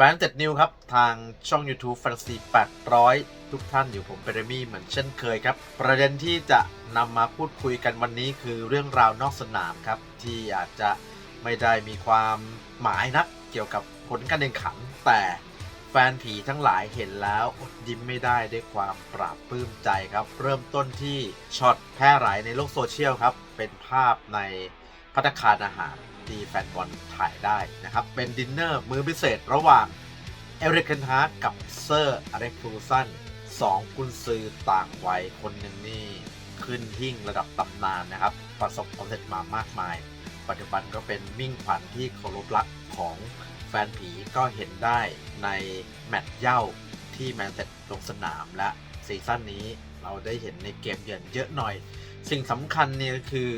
แฟนเจ็ดนิวครับ ทางช่อง YouTube แฟนซี800 ทุกท่านอยู่ผมเปรมี่เหมือนเช่นเคยครับ ประเด็นที่จะนำมาพูดคุยกันวันนี้คือเรื่องราวนอกสนามครับ ที่อาจจะไม่ได้มีความหมายนักเกี่ยวกับผลการแข่งขัน แต่แฟนผีทั้งหลายเห็นแล้วอดยิ้มไม่ได้ด้วยความปราบปลื้มใจครับ เริ่มต้นที่ช็อตแพร่หลายในโลกโซเชียลครับ เป็นภาพใน พัตตาคารอาหารที่แฟนบอลถ่ายได้นะครับ เป็นดินเนอร์มื้อพิเศษระหว่างเอริกเคนฮาร์ดกับเซอร์อเล็กฟูซันสองกุนซือต่างวัยคนหนึ่งนี่ขึ้นหิ่งระดับตำนานนะครับ ประสบความสำเร็จมามากมาย ปัจจุบันก็เป็นมิ่งขวัญที่เคารพรักของแฟนผีก็เห็นได้ในแมตช์เย่าที่แมนเชสเตอร์ลงสนามและซีซั่นนี้เราได้เห็นในเกมเยือนเยอะหน่อย สิ่งสำคัญเนี่ยก็คือ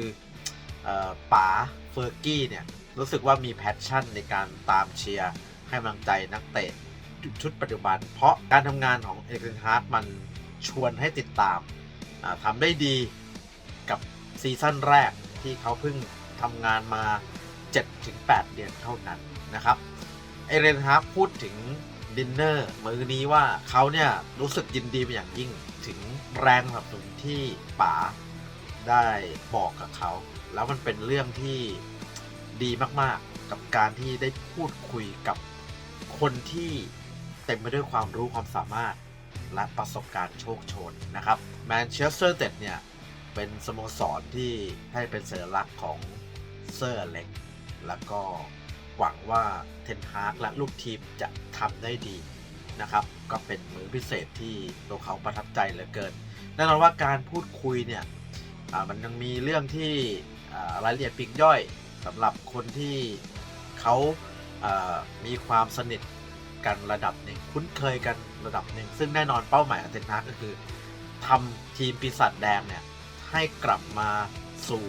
ป๋าเฟอร์กี้เนี่ย รู้สึกว่ามีแพชชั่นในการตามเชียร์ ให้กำลังใจนักเตะชุดปัจจุบัน เพราะการทำงานของเอเกนฮาร์ดมันชวนให้ติดตามทำได้ดีกับซีซั่นแรกที่เขาเพิ่งทำงานมา 7-8 เดือนเท่านั้นนะครับ เอเรนฮาร์ดพูดถึงดินเนอร์มื้อนี้ว่าเขาเนี่ยรู้สึกยินดีเป็นอย่างยิ่งถึงแรงสนับสนุนที่ป๋าได้บอกกับเขา แล้วมันเป็นเรื่องที่ดีมากๆ กับการที่ได้พูดคุยกับคนที่เต็มไปด้วยความรู้ความสามารถและประสบการณ์โชคโชนนะครับแมนเชสเตอร์เต็ดเนี่ย เป็นสโมสรที่ให้เป็นสัญลักษณ์ของเซอร์เล็ก แล้วก็หวังว่าเทนฮากและลูกทีมจะทำได้ดีนะครับ ก็เป็นมือพิเศษที่ตัวเขาประทับใจเหลือเกินแน่นอนว่าการพูดคุยเนี่ยมันยังมีเรื่องที่ รายละเอียดปีกย่อยสำหรับคนที่เขาามีความสนิทกันระดับหนึ่งคุ้นเคยกันระดับหนึ่ง ซึ่งแน่นอนเป้าหมายของเทนฮากก็คือทำทีมปีศาจแดงเนี่ยให้กลับมาสู่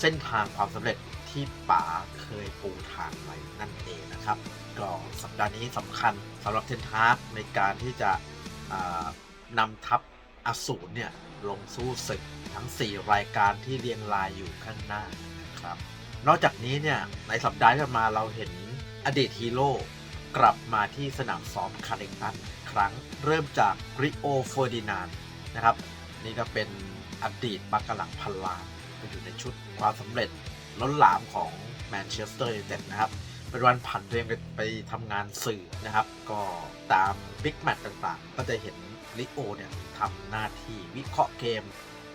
เส้นทางความสำเร็จที่ป๋าเคยปูทางไว้นั่นเองนะครับ ก็สัปดาห์นี้สำคัญสำหรับเทนฮากในการที่จะนำทัพ อสูรเนี่ยลงสู้ศึกทั้ง 4 รายการที่เรียงรายอยู่ข้างหน้านะครับนอกจากนี้เนี่ยในสัปดาห์ที่มาเราเห็นอดีตฮีโร่กลับมาที่สนามซ้อมคาร์เรงตันครั้งเริ่มจากริโอเฟอร์ดินานนะครับนี่ก็เป็นอดีตบักกะหลังพันล้านก็อยู่ในชุดความสำเร็จล้นหลามของแมนเชสเตอร์ยูไนเต็ดนะครับเป็นวันผันตัวเองไปไปทำงานสื่อนะครับ ก็ตามบิ๊กแมตช์ต่างๆ ก็จะเห็น ลิโอเนี่ยทำหน้าที่วิเคราะห์เกม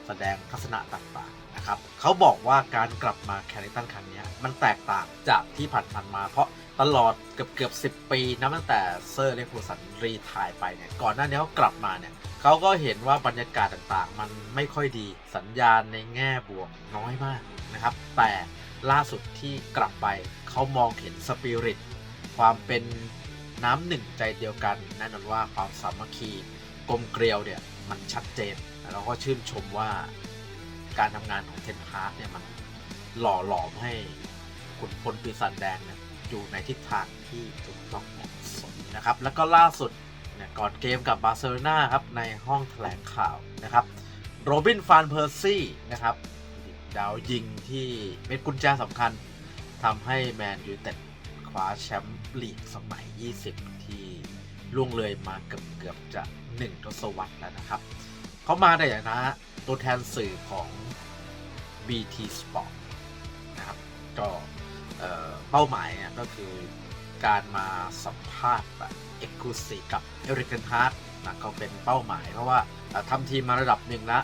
แสดงทัศนะต่างๆนะครับเขาบอกว่าการกลับมาแคริตันครั้งนี้มันแตกต่างจากที่ผ่านๆมา เพราะตลอดเกือบเกือบสิปีนะตั้งแต่เซอร์เลฟูสันรีทายไปเนี่ยก่อนหน้านี้เขากลับมาเนี่ยเขาก็เห็นว่าบรรยากาศต่างๆ มันไม่ค่อยดีสัญญาณในแง่บวกน้อยมากนะครับ แต่ล่าสุดที่กลับไปเขามองเห็นสปิริตความเป็นน้ำหนึ่งใจเดียวกันแน่นอนว่าความสามัคคี กลมเกลียวเนี่ยมันชัดเจนแล้วก็ชื่นชมว่าการทำงานของเทนฮาร์ดเนี่ยมันหล่อหลอมให้ขุนพลปีศาจแดงเนี่ยอยู่ในทิศทางที่ถูกต้องเหมาะสมนะครับ แล้วก็ล่าสุดเนี่ยก่อนเกมกับบาร์เซโลนาครับในห้องแถลงข่าวนะครับโรบินฟานเพอร์ซี่นะครับดาวยิงที่เป็นกุญแจสำคัญทำให้แมนยูเต็ดคว้าแชมป์ลีกสมัย 20 ที่ ล่วงเลยมาเกือบเกือบๆจะ 1 ทศวรรษแล้วนะครับ เขามาในฐานะตัวแทนสื่อของ BT Sport นะครับก็เป้าหมายก็คือการมาสัมภาษณ์แบบเอกลูซีกับเอริกเกนฮาร์ดนะเขาเป็นเป้าหมาย เพราะว่าทำทีมมาระดับหนึ่งแล้ว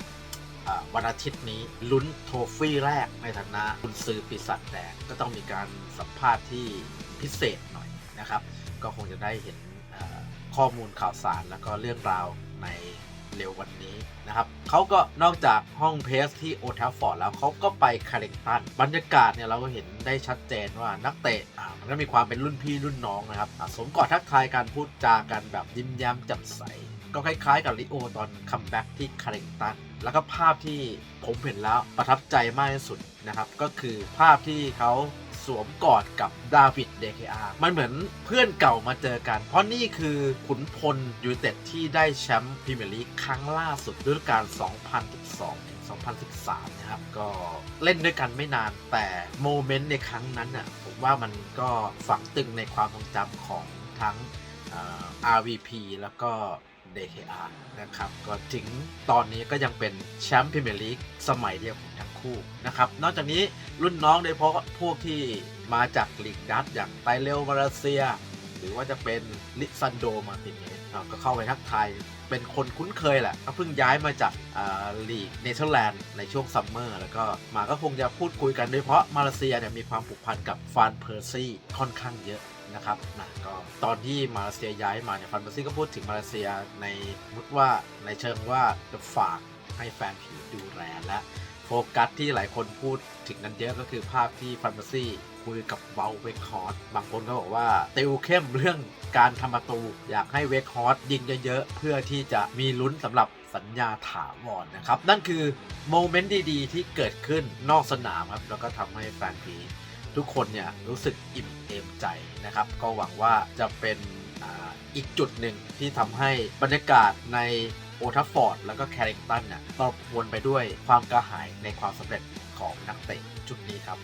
วันอาทิตย์นี้ลุ้นโทฟี่แรกในฐานะคุณซื้อปีศาจแดงก็ต้องมีการสัมภาษณ์ที่พิเศษหน่อยนะครับ ก็คงจะได้เห็น ข้อมูลข่าวสารแล้วก็เรื่องราวในเร็ววันนี้นะครับเขาก็นอกจากห้องเพสที่โอทัฟฟอร์ดแล้วเขาก็ไปคาริงตันบรรยากาศเนี่ยเราก็เห็นได้ชัดเจนว่านักเตะอ่ามันก็มีความเป็นรุ่นพี่รุ่นน้องนะครับสมกอดทักทายการพูดจากันแบบยิ้มแย้มแจ่มใส ก็คล้ายๆกับลิโอตอนคัมแบ็กที่คาริงตันแล้วก็ภาพที่ผมเห็นแล้วประทับใจมากที่สุดนะครับก็คือภาพที่เขา สวมกอดกับดาวิดเดคอามันเหมือนเพื่อนเก่ามาเจอกัน เพราะนี่คือขุนพลยูเต็ดที่ได้แชมป์พรีเมียร์ลีกครั้งล่าสุดฤดูกาล 2012-2013 นะครับ ก็เล่นด้วยกันไม่นานแต่โมเมนต์ในครั้งนั้นน่ะผมว่ามันก็ฝังตึงในความทรงจำของทั้ง RVP แล้วก็ DKR นะครับ ก็ถึงตอนนี้ก็ยังเป็นแชมป์พรีเมียร์ลีกสมัยเดียวของทั้ง คู่นะครับ นอกจากนี้รุ่นน้องโดยเฉพาะพวกที่มาจากลีกดัตอย่างไตเรลมาเลเซีย หรือว่าจะเป็นลิซันโดมาติเนสก็เข้าไปทักทายเป็นคนคุ้นเคยแหละก็เพิ่งย้ายมาจากลีกเนเธอร์แลนด์ในช่วงซัมเมอร์แล้วก็มาก็คงจะพูดคุยกันโดยเฉพาะมาเลเซียเนี่ยมีความผูกพันกับฟานเพอร์ซี่ค่อนข้างเยอะนะครับนะก็ตอนที่มาเลเซียย้ายมาเนี่ยฟานเพอร์ซี่ก็พูดถึงมาเลเซียในมุดว่าในเชิงว่าจะฝากให้แฟนผีดูแลและ โฟกัสที่หลายคนพูดถึงกันเยอะก็คือภาพที่ฟันเบอร์ซี่คุยกับเบลเวคฮอร์บางคนก็บอกว่า ติวเข้มเรื่องการทำประตู อยากให้เวคฮอร์ยิงเยอะๆ เพื่อที่จะมีลุ้นสำหรับสัญญาถาวรนะครับ นั่นคือโมเมนต์ดีๆ ที่เกิดขึ้นนอกสนามครับ แล้วก็ทำให้แฟนผีทุกคนเนี่ยรู้สึกอิ่มเอมใจนะครับ ก็หวังว่าจะเป็นออีกจุดหนึ่งที่ทำให้บรรยากาศใน โอทัฟฟอร์ดแล้วก็แคริงตันเนี่ยตบวนไปด้วยความกระหายในความสำเร็จของนักเตะชุดนี้ครับ